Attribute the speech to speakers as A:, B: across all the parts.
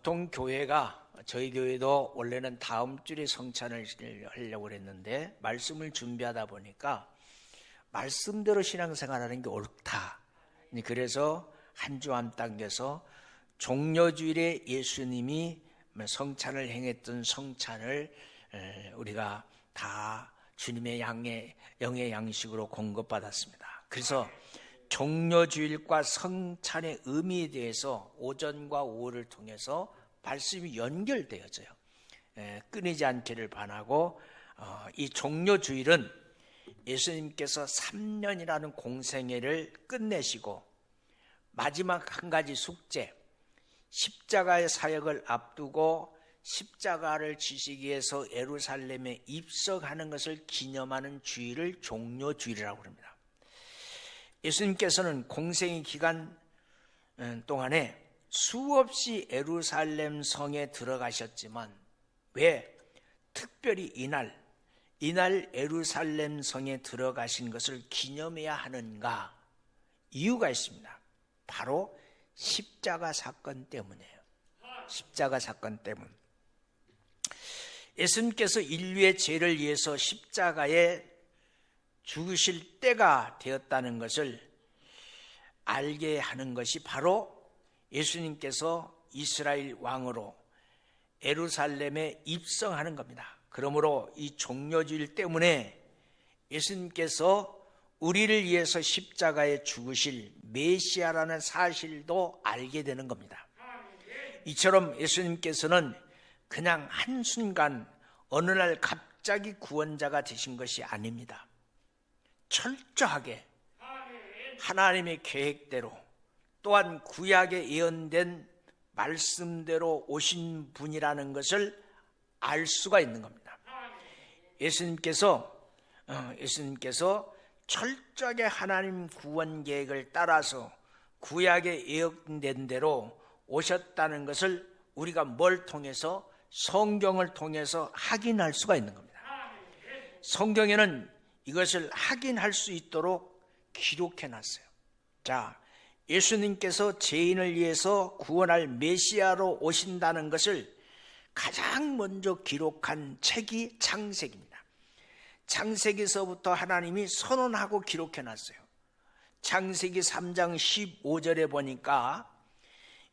A: 보통 교회가 저희 교회도 원래는 다음 주에 성찬을 하려고 그랬는데 말씀을 준비하다 보니까 말씀대로 신앙생활하는 게 옳다. 그래서 한주안 당겨서 종려주일에 예수님이 성찬을 행했던 성찬을 우리가 다 주님의 양의 영의 양식으로 공급받았습니다. 그래서 종려주일과 성찬의 의미에 대해서 오전과 오후를 통해서 말씀이 연결되어져요. 끊이지 않기를 바라고 어, 이 종려주일은 예수님께서 3년이라는 공생애를 끝내시고 마지막 한 가지 숙제, 십자가의 사역을 앞두고 십자가를 지시기 위해서 예루살렘에 입성하는 것을 기념하는 주일을 종료주일이라고 합니다. 예수님께서는 공생의 기간 음, 동안에 수없이 예루살렘 성에 들어가셨지만 왜 특별히 이날 이날 예루살렘 성에 들어가신 것을 기념해야 하는가 이유가 있습니다. 바로 십자가 사건 때문이에요. 십자가 사건 때문. 예수님께서 인류의 죄를 위해서 십자가에 죽으실 때가 되었다는 것을 알게 하는 것이 바로 예수님께서 이스라엘 왕으로 에루살렘에 입성하는 겁니다. 그러므로 이 종료주일 때문에 예수님께서 우리를 위해서 십자가에 죽으실 메시아라는 사실도 알게 되는 겁니다. 이처럼 예수님께서는 그냥 한순간 어느 날 갑자기 구원자가 되신 것이 아닙니다. 철저하게 하나님의 계획대로 또한 구약에 예언된 말씀대로 오신 분이라는 것을 알 수가 있는 겁니다. 예수님께서 어, 예수님께서 철저하게 하나님 구원 계획을 따라서 구약에 예언된 대로 오셨다는 것을 우리가 뭘 통해서 성경을 통해서 확인할 수가 있는 겁니다. 성경에는 이것을 확인할 수 있도록 기록해 놨어요. 자, 예수님께서 죄인을 위해서 구원할 메시아로 오신다는 것을 가장 먼저 기록한 책이 창세기입니다. 창세기서부터 하나님이 선언하고 기록해 놨어요. 창세기 3장 15절에 보니까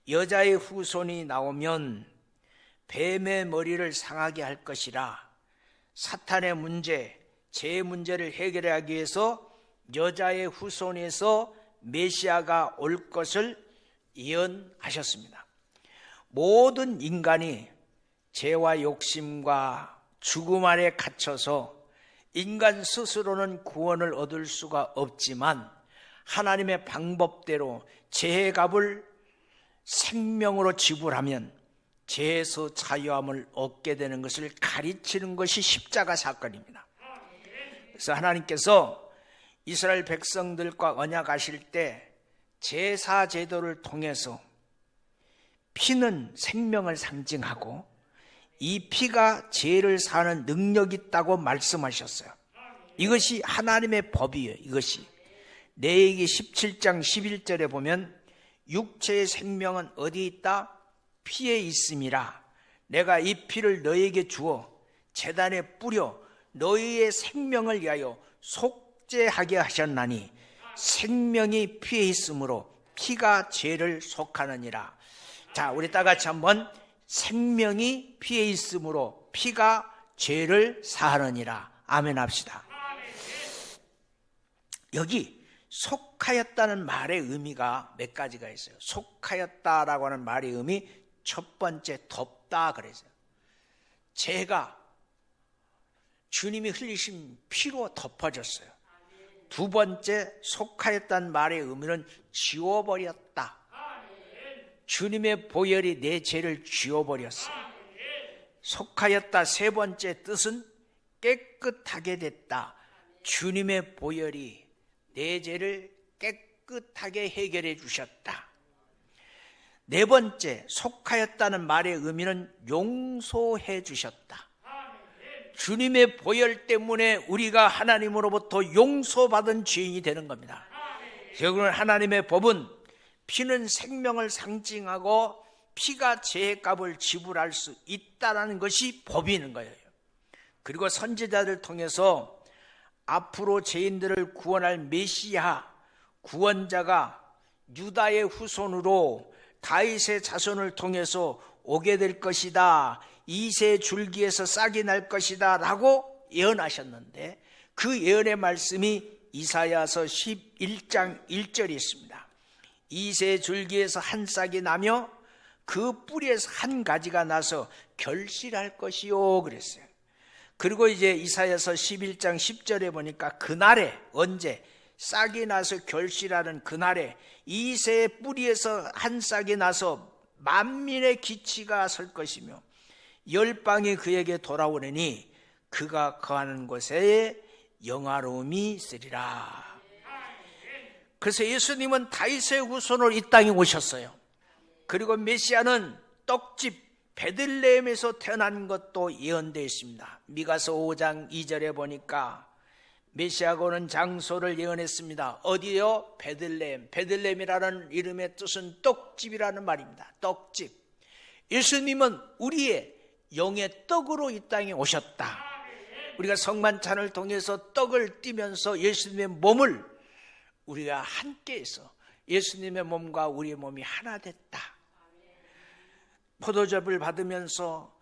A: 여자의 후손이 나오면 뱀의 머리를 상하게 할 것이라 사탄의 문제, 제 문제를 해결하기 위해서 여자의 후손에서 메시아가 올 것을 예언하셨습니다. 모든 인간이 죄와 욕심과 죽음 아래 갇혀서 인간 스스로는 구원을 얻을 수가 없지만 하나님의 방법대로 죄의 값을 생명으로 지불하면 죄에서 자유함을 얻게 되는 것을 가르치는 것이 십자가 사건입니다. 그래서 하나님께서 이스라엘 백성들과 언약하실 때 제사 제도를 통해서 피는 생명을 상징하고 이 피가 죄를 사는 능력이 있다고 말씀하셨어요. 이것이 하나님의 법이에요. 이것이. 내얘기 17장 11절에 보면 육체의 생명은 어디 있다? 피에 있음이라. 내가 이 피를 너에게 주어 재단에 뿌려 너희의 생명을 위하여 속 속죄하게 하셨나니 생명이 피에 있으므로 피가 죄를 속하느니라. 자, 우리 다 같이 한번 생명이 피에 있으므로 피가 죄를 사하느니라. 아멘 합시다. 여기 속하였다는 말의 의미가 몇 가지가 있어요. 속하였다라고 하는 말의 의미 첫 번째 덥다 그랬어요. 죄가 주님이 흘리신 피로 덮어졌어요. 두 번째 속하였다는 말의 의미는 지워버렸다. 주님의 보혈이 내 죄를 지워버렸어. 속하였다 세 번째 뜻은 깨끗하게 됐다. 주님의 보혈이 내 죄를 깨끗하게 해결해 주셨다. 네 번째, 속하였다는 말의 의미는 용서해 주셨다. 주님의 보혈 때문에 우리가 하나님으로부터 용서받은 죄인이 되는 겁니다. 결국은 하나님의 법은 피는 생명을 상징하고 피가 죄값을 지불할 수 있다라는 것이 법이는 거예요. 그리고 선지자들 통해서 앞으로 죄인들을 구원할 메시아 구원자가 유다의 후손으로 다윗의 자손을 통해서 오게 될 것이다. 이세 줄기에서 싹이 날 것이다. 라고 예언하셨는데 그 예언의 말씀이 이사야서 11장 1절에 있습니다. 이세 줄기에서 한 싹이 나며 그 뿌리에서 한 가지가 나서 결실할 것이요. 그랬어요. 그리고 이제 이사야서 11장 10절에 보니까 그날에 언제 싹이 나서 결실하는 그날에 이새의 뿌리에서 한 싹이 나서 만민의 기치가 설 것이며 열방이 그에게 돌아오느니 그가 거하는 곳에 영화로움이 있으리라. 그래서 예수님은 다윗의 후손으로 이 땅에 오셨어요. 그리고 메시아는 떡집 베들레헴에서 태어난 것도 예언되어 있습니다. 미가서 5장 2절에 보니까 메시아가 오는 장소를 예언했습니다. 어디요? 베들레헴. 베들레헴이라는 이름의 뜻은 떡집이라는 말입니다. 떡집. 예수님은 우리의 영의 떡으로 이 땅에 오셨다. 우리가 성만찬을 통해서 떡을 띠면서 예수님의 몸을 우리가 함께해서 예수님의 몸과 우리의 몸이 하나 됐다. 포도즙을 받으면서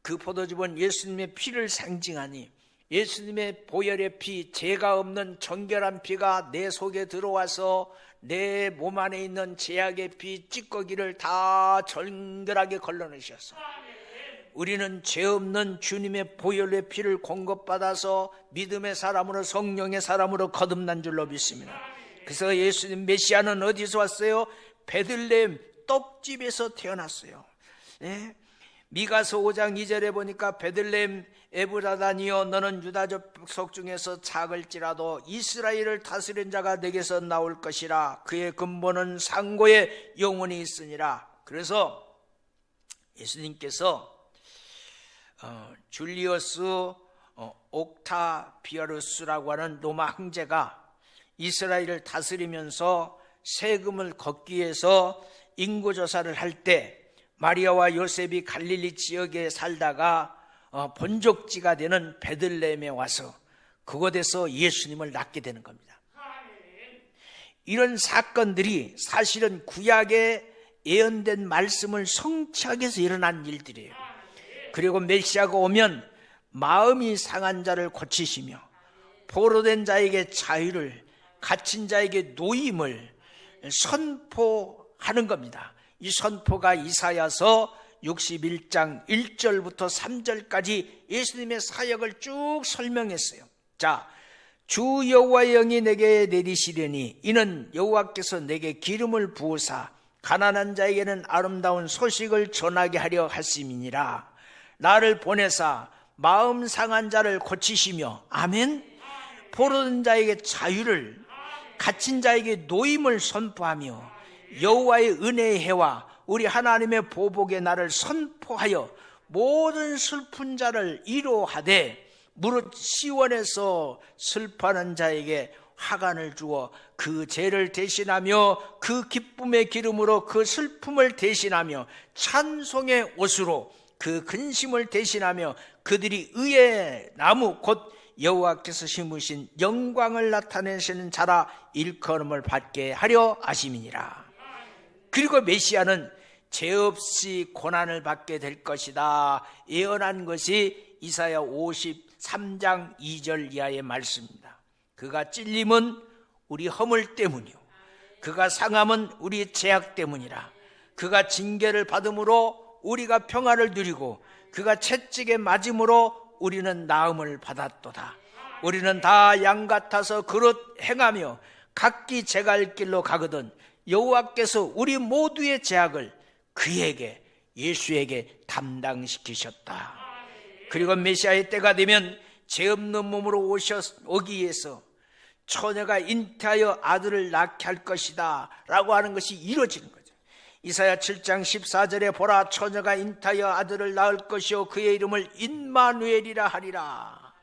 A: 그 포도즙은 예수님의 피를 상징하니 예수님의 보혈의 피, 죄가 없는 정결한 피가 내 속에 들어와서 내 몸 안에 있는 제약의 피, 찌꺼기를 다 정결하게 걸러내셨어. 우리는 죄 없는 주님의 보혈의 피를 공급받아서 믿음의 사람으로 성령의 사람으로 거듭난 줄로 믿습니다. 그래서 예수님 메시아는 어디서 왔어요? 베들레헴 떡집에서 태어났어요. 네? 미가서 5장 2절에 보니까 베들레헴 에브라다니여 너는 유다족 속 중에서 작을지라도 이스라엘을 다스린 자가 내게서 나올 것이라. 그의 근본은 상고에 영원히 있으니라. 그래서 예수님께서 어, 줄리어스 어, 옥타비아루스라고 하는 로마 황제가 이스라엘을 다스리면서 세금을 걷기 위해서 인구조사를 할때 마리아와 요셉이 갈릴리 지역에 살다가 어, 본족지가 되는 베들레헴에 와서 그곳에서 예수님을 낳게 되는 겁니다. 이런 사건들이 사실은 구약에 예언된 말씀을 성취하기 위해서 일어난 일들이에요. 그리고 메시아가 오면 마음이 상한 자를 고치시며 포로된 자에게 자유를 갇힌 자에게 노임을 선포하는 겁니다. 이 선포가 이사야서 61장 1절부터 3절까지 예수님의 사역을 쭉 설명했어요. 자, 주 여호와의 영이 내게 내리시려니 이는 여호와께서 내게 기름을 부으사 가난한 자에게는 아름다운 소식을 전하게 하려 하심이니라. 나를 보내사 마음 상한 자를 고치시며 아멘. 포로된 자에게 자유를 갇힌 자에게 노임을 선포하며 여호와의 은혜의 해와 우리 하나님의 보복의 날을 선포하여 모든 슬픈 자를 이로하되 무릇 시원에서 슬퍼하는 자에게 화관을 주어 그 죄를 대신하며 그 기쁨의 기름으로 그 슬픔을 대신하며 찬송의 옷으로 그 근심을 대신하며 그들이 의의 나무 곧 여호와께서 심으신 영광을 나타내시는 자라 일컬음을 받게 하려 하심이니라. 그리고 메시아는 죄 없이 고난을 받게 될 것이다. 예언한 것이 이사야 53장 2절 이하의 말씀입니다. 그가 찔림은 우리 허물 때문이요. 그가 상함은 우리 죄악 때문이라. 그가 징계를 받음으로 우리가 평화를 누리고 그가 채찍에 맞음으로 우리는 나음을 받았도다. 우리는 다 양 같아서 그릇 행하며 각기 제갈 길로 가거든 여호와께서 우리 모두의 죄악을 그에게 예수에게 담당시키셨다. 그리고 메시아의 때가 되면 죄 없는 몸으로 오셨, 오기 위해서 처녀가 잉태하여 아들을 낳게 할 것이다 라고 하는 것이 이루어지는 거죠. 이사야 7장 14절에 보라 처녀가 잉태하여 아들을 낳을 것이요 그의 이름을 임마누엘이라 하리라.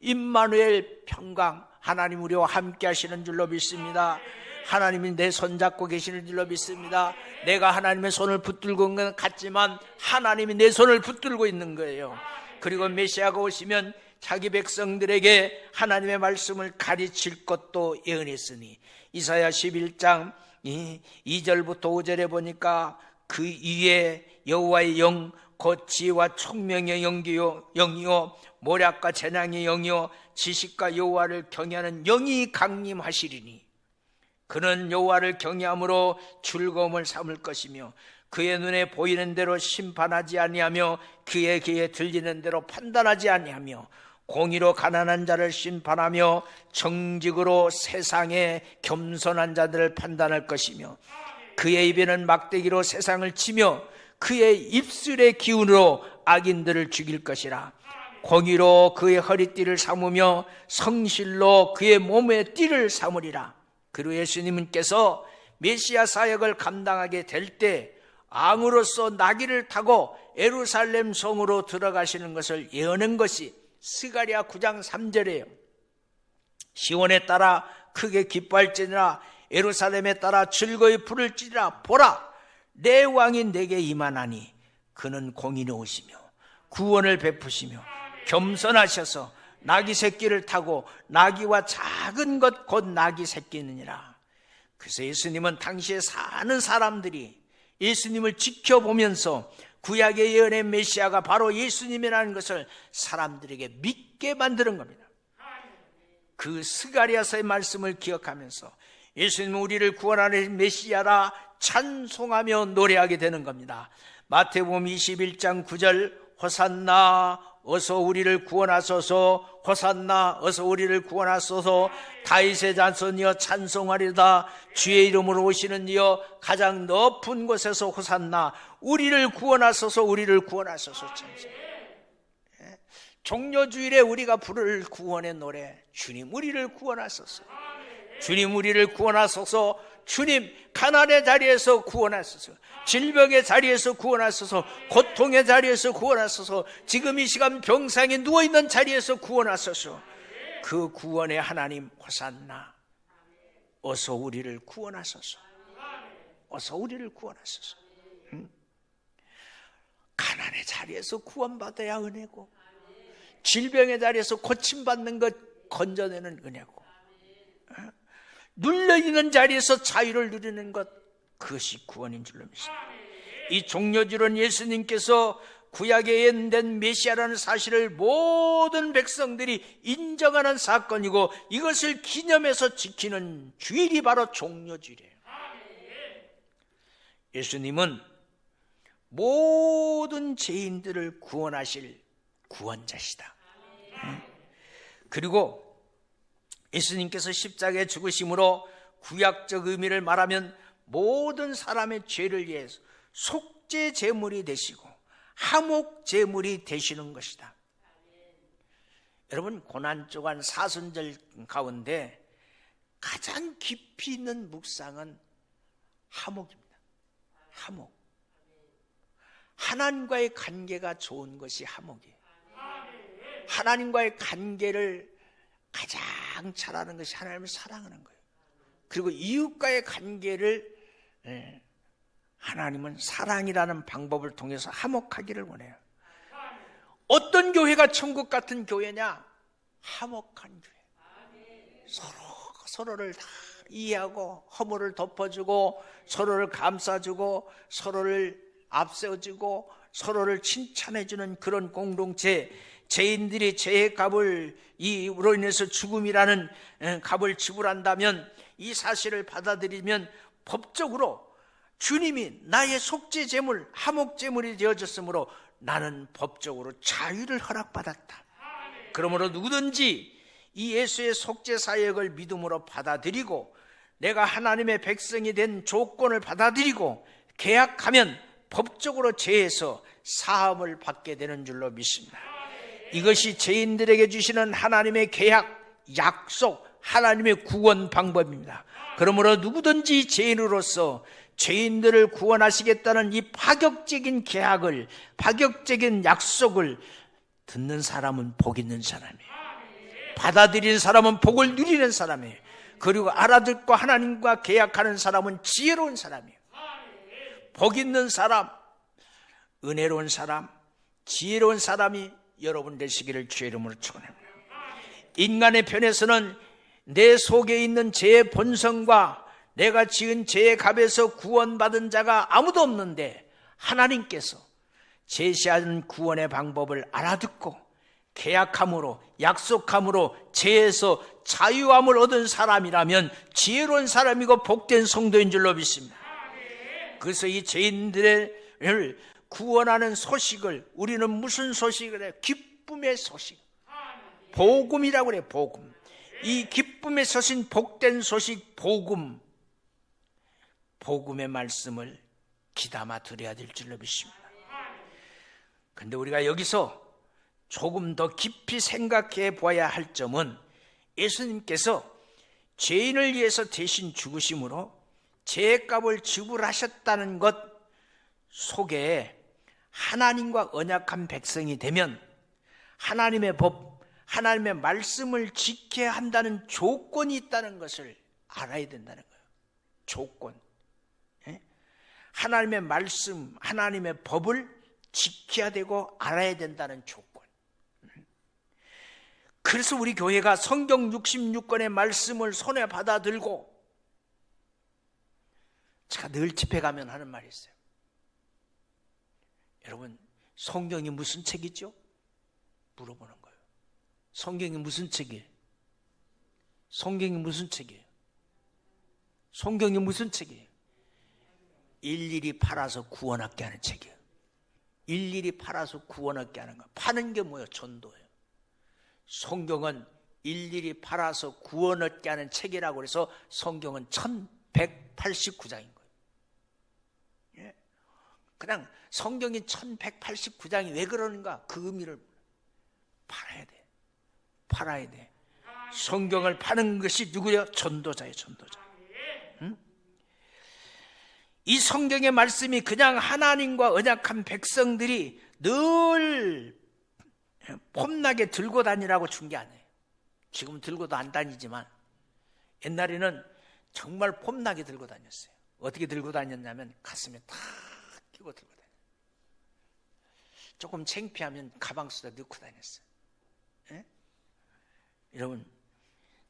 A: 임마누엘 평강 하나님 우리와 함께 하시는 줄로 믿습니다. 하나님이 내 손 잡고 계시는 줄로 믿습니다. 내가 하나님의 손을 붙들고 있는 것 같지만 하나님이 내 손을 붙들고 있는 거예요. 그리고 메시아가 오시면 자기 백성들에게 하나님의 말씀을 가르칠 것도 예언했으니 이사야 11장 2절부터 5절에 보니까 그 위에 여호와의 영, 곧 지혜와 총명의 영기요, 영이요, 모략과 재앙의 영이요, 지식과 여호와를 경외하는 영이 강림하시리니 그는 여호와를 경외함으로 즐거움을 삼을 것이며 그의 눈에 보이는 대로 심판하지 아니하며 그의 귀에 들리는 대로 판단하지 아니하며 공의로 가난한 자를 심판하며 정직으로 세상에 겸손한 자들을 판단할 것이며 그의 입에는 막대기로 세상을 치며 그의 입술의 기운으로 악인들을 죽일 것이라. 공의로 그의 허리띠를 삼으며 성실로 그의 몸의 띠를 삼으리라 그리고 예수님께서 메시아 사역을 감당하게 될때 앙으로서 나귀를 타고 에루살렘 성으로 들어가시는 것을 예언한 것이 스가리아 9장 3절이에요. 시온에 따라 크게 기뻐할지니라 에루살렘에 따라 즐거이 부를지니라 보라 내 왕이 내게 임하나니 그는 공의로우시며 구원을 베푸시며 겸손하셔서 나귀 새끼를 타고 나귀와 작은 것 곧 나귀 새끼느니라. 그래서 예수님은 당시에 사는 사람들이 예수님을 지켜보면서 구약의 예언의 메시아가 바로 예수님이라는 것을 사람들에게 믿게 만드는 겁니다. 그 스가리아서의 말씀을 기억하면서 예수님은 우리를 구원하는 메시아라 찬송하며 노래하게 되는 겁니다. 마태복음 21장 9절 호산나 어서 우리를 구원하소서. 호산나 어서 우리를 구원하소서. 다윗의 자손이여 찬송하리다. 주의 이름으로 오시는 이여 가장 높은 곳에서 호산나 우리를 구원하소서 우리를 구원하소서. 찬송 예? 종료주일에 우리가 부를 구원의 노래 주님 우리를 구원하소서. 주님 우리를 구원하소서 주님 가난의 자리에서 구원하소서. 질병의 자리에서 구원하소서. 고통의 자리에서 구원하소서. 지금 이 시간 병상에 누워있는 자리에서 구원하소서. 그 구원의 하나님 호산나. 어서 우리를 구원하소서. 어서 우리를 구원하소서. 응? 가난의 자리에서 구원받아야 은혜고 질병의 자리에서 고침받는 것 건져내는 은혜고 눌려있는 자리에서 자유를 누리는 것 그것이 구원인 줄로 믿습니다. 이 종료주론 예수님께서 구약에 예언된 메시아라는 사실을 모든 백성들이 인정하는 사건이고 이것을 기념해서 지키는 주일이 바로 종료주일이에요. 예수님은 모든 죄인들을 구원하실 구원자시다. 그리고 예수님께서 십자가에 죽으심으로 구약적 의미를 말하면 모든 사람의 죄를 위해서 속죄 제물이 되시고 하목 제물이 되시는 것이다. 여러분 고난 조간 사순절 가운데 가장 깊이 있는 묵상은 하목입니다. 하목. 하나님과의 관계가 좋은 것이 하목이에요. 하나님과의 관계를 가장 잘하는 것이 하나님을 사랑하는 거예요. 그리고 이웃과의 관계를 예, 하나님은 사랑이라는 방법을 통해서 화목하기를 원해요. 어떤 교회가 천국 같은 교회냐? 화목한 교회. 서로 서로를 다 이해하고 허물을 덮어주고 서로를 감싸주고 서로를 앞세워주고 서로를 칭찬해주는 그런 공동체. 죄인들이 죄의 값을 이로 인해서 죽음이라는 예, 값을 지불한다면 이 사실을 받아들이면 법적으로 주님이 나의 속죄 제물, 하목 제물이 되어졌으므로 나는 법적으로 자유를 허락받았다. 그러므로 누구든지 이 예수의 속죄 사역을 믿음으로 받아들이고 내가 하나님의 백성이 된 조건을 받아들이고 계약하면 법적으로 죄에서 사함을 받게 되는 줄로 믿습니다. 이것이 죄인들에게 주시는 하나님의 계약, 약속, 하나님의 구원 방법입니다. 그러므로 누구든지 죄인으로서 죄인들을 구원하시겠다는 이 파격적인 계약을, 파격적인 약속을 듣는 사람은 복 있는 사람이에요. 받아들이는 사람은 복을 누리는 사람이에요. 그리고 알아듣고 하나님과 계약하는 사람은 지혜로운 사람이에요. 복 있는 사람, 은혜로운 사람, 지혜로운 사람이 여러분 되시기를 주의 이름으로 축원합니다. 인간의 편에서는 내 속에 있는 죄의 본성과 내가 지은 죄의 값에서 구원받은 자가 아무도 없는데 하나님께서 제시하는 구원의 방법을 알아듣고 계약함으로 약속함으로 죄에서 자유함을 얻은 사람이라면 지혜로운 사람이고 복된 성도인 줄로 믿습니다. 그래서 이 죄인들을 구원하는 소식을 우리는 무슨 소식을 해요? 기쁨의 소식. 복음이라고 그래, 복음. 이 기쁨의 소식, 복된 소식, 복음. 복음의 말씀을 기담아 드려야 될 줄로 믿습니다. 근데 우리가 여기서 조금 더 깊이 생각해 보아야 할 점은 예수님께서 죄인을 위해서 대신 죽으심으로 죄값을 지불하셨다는 것 속에 하나님과 언약한 백성이 되면 하나님의 법, 하나님의 말씀을 지켜야 한다는 조건이 있다는 것을 알아야 된다는 거예요. 조건. 예? 하나님의 말씀, 하나님의 법을 지켜야 되고 알아야 된다는 조건. 그래서 우리 교회가 성경 66권의 말씀을 손에 받아 들고 제가 늘 집회 가면 하는 말이 있어요. 여러분, 성경이 무슨 책이죠? 물어보는 거예요. 성경이 무슨 책이에요? 성경이 무슨 책이에요? 성경이 무슨 책이에요? 일일이 팔아서 구원하게 하는 책이에요. 일일이 팔아서 구원하게 하는 거. 파는 게 뭐예요? 전도예요. 성경은 일일이 팔아서 구원 얻게 하는 책이라고 해서 성경은 1189장인 거예요. 예. 그냥 성경이 1189장이 왜 그러는가? 그 의미를 팔아야 돼. 팔아야 돼. 성경을 파는 것이 누구예요? 전도자예요, 전도자. 응? 이 성경의 말씀이 그냥 하나님과 언약한 백성들이 늘 폼나게 들고 다니라고 준 게 아니에요. 지금 들고도 안 다니지만 옛날에는 정말 폼나게 들고 다녔어요. 어떻게 들고 다녔냐면 가슴에 탁 끼고 들고 다녔어요. 조금 창피하면 가방 속에 넣고 다녔어요. 예? 여러분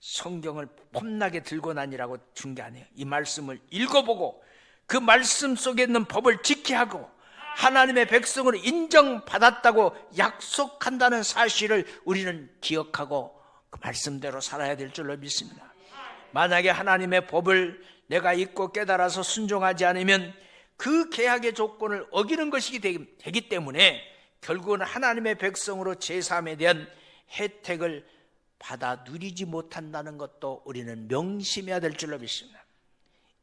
A: 성경을 폼나게 들고 다니라고 준 게 아니에요. 이 말씀을 읽어보고 그 말씀 속에 있는 법을 지켜야 하고 하나님의 백성으로 인정받았다고 약속한다는 사실을 우리는 기억하고 그 말씀대로 살아야 될 줄로 믿습니다. 만약에 하나님의 법을 내가 잊고 깨달아서 순종하지 않으면 그 계약의 조건을 어기는 것이 되기 때문에 결국은 하나님의 백성으로 제3에 대한 혜택을 받아 누리지 못한다는 것도 우리는 명심해야 될 줄로 믿습니다.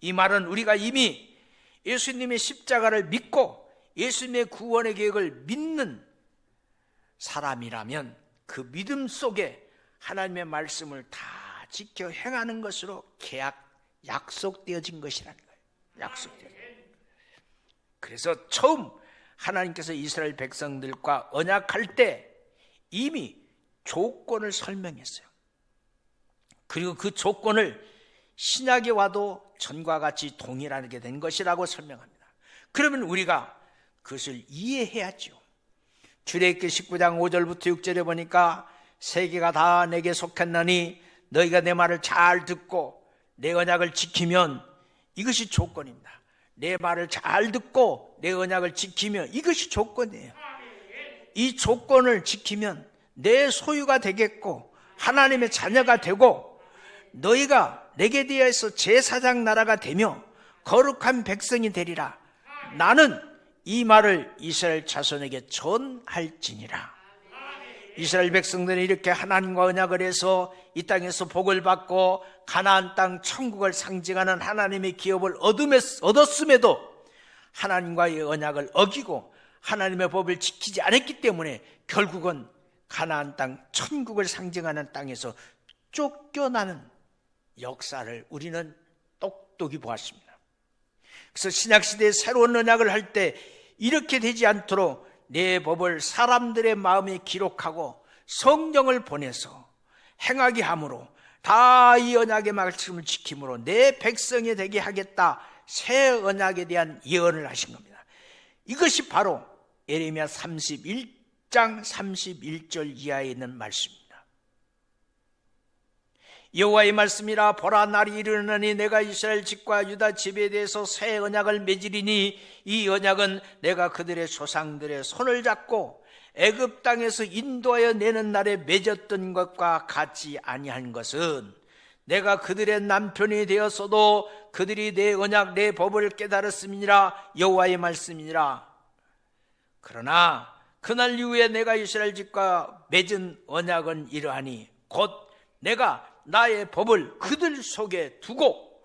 A: 이 말은 우리가 이미 예수님의 십자가를 믿고 예수님의 구원의 계획을 믿는 사람이라면 그 믿음 속에 하나님의 말씀을 다 지켜 행하는 것으로 계약 약속되어진 것이라는 거예요. 약속되어진. 그래서 처음 하나님께서 이스라엘 백성들과 언약할 때 이미 조건을 설명했어요. 그리고 그 조건을 신약에 와도 전과 같이 동일하게 된 것이라고 설명합니다. 그러면 우리가 그것을 이해해야죠. 출애굽기 19장 5절부터 6절에 보니까 세계가 다 내게 속했나니 너희가 내 말을 잘 듣고 내 언약을 지키면 이것이 조건입니다. 내 말을 잘 듣고 내 언약을 지키면 이것이 조건이에요. 이 조건을 지키면 내 소유가 되겠고 하나님의 자녀가 되고 너희가 내게 대해서 제사장 나라가 되며 거룩한 백성이 되리라. 나는 이 말을 이스라엘 자손에게 전할지니라. 이스라엘 백성들이 이렇게 하나님과 언약을 해서 이 땅에서 복을 받고 가나안 땅 천국을 상징하는 하나님의 기업을 얻었음에도 하나님과의 언약을 어기고 하나님의 법을 지키지 않았기 때문에 결국은 가나안 땅 천국을 상징하는 땅에서 쫓겨나는 역사를 우리는 똑똑히 보았습니다. 그래서 신약 시대에 새로운 언약을 할 때 이렇게 되지 않도록 내 법을 사람들의 마음에 기록하고 성경을 보내서 행하게 함으로 다 이 언약의 말씀을 지킴으로 내 백성이 되게 하겠다. 새 언약에 대한 예언을 하신 겁니다. 이것이 바로 예레미야 31장 31절 이하에 있는 말씀입니다. 여호와의 말씀이라 보라 날이 이르느니 내가 이스라엘 집과 유다 집에 대해서 새 언약을 맺으리니 이 언약은 내가 그들의 조상들의 손을 잡고 애굽 땅에서 인도하여 내는 날에 맺었던 것과 같지 아니한 것은 내가 그들의 남편이 되었어도 그들이 내 언약 내 법을 깨달았음이니라 여호와의 말씀이니라. 그러나 그날 이후에 내가 이스라엘 집과 맺은 언약은 이러하니 곧 내가 나의 법을 그들 속에 두고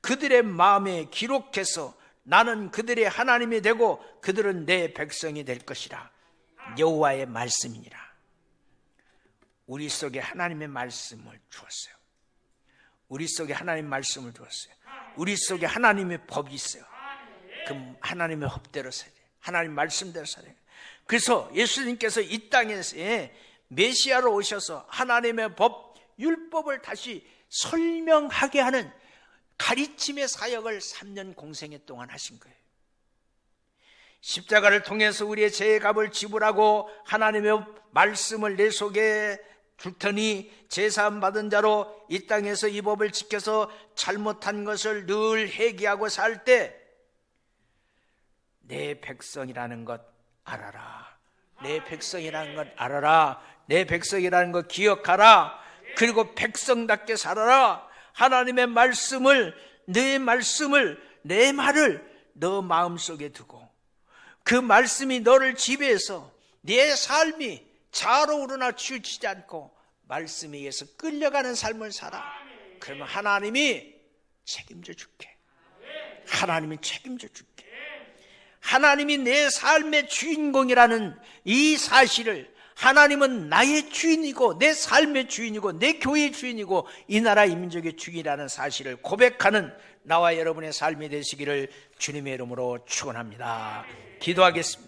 A: 그들의 마음에 기록해서 나는 그들의 하나님이 되고 그들은 내 백성이 될 것이라. 여호와의 말씀이니라. 우리 속에 하나님의 말씀을 주었어요. 우리 속에 하나님 말씀을 두었어요. 우리 속에 하나님의 법이 있어요. 그 하나님의 법대로 살아야 돼요 하나님 말씀대로 살아야 돼요 그래서 예수님께서 이 땅에서 메시아로 오셔서 하나님의 법 율법을 다시 설명하게 하는 가르침의 사역을 3년 공생애 동안 하신 거예요. 십자가를 통해서 우리의 죄의 값을 지불하고 하나님의 말씀을 내 속에 줄 테니 제사함 받은 자로 이 땅에서 이 법을 지켜서 잘못한 것을 늘 회개하고 살 때 내 백성이라는 것 알아라. 내 백성이라는 것 알아라. 내 백성이라는 것 기억하라. 그리고 백성답게 살아라. 하나님의 말씀을, 내 말씀을, 내 말을 너 마음속에 두고 그 말씀이 너를 지배해서 내 삶이 자로 우러나 치우치지 않고 말씀에 의해서 끌려가는 삶을 살아. 그러면 하나님이 책임져 줄게. 하나님이 책임져 줄게. 하나님이 내 삶의 주인공이라는 이 사실을 하나님은 나의 주인이고 내 삶의 주인이고 내 교회의 주인이고 이 나라 이 민족의 주인이라는 사실을 고백하는 나와 여러분의 삶이 되시기를 주님의 이름으로 축원합니다. 기도하겠습니다.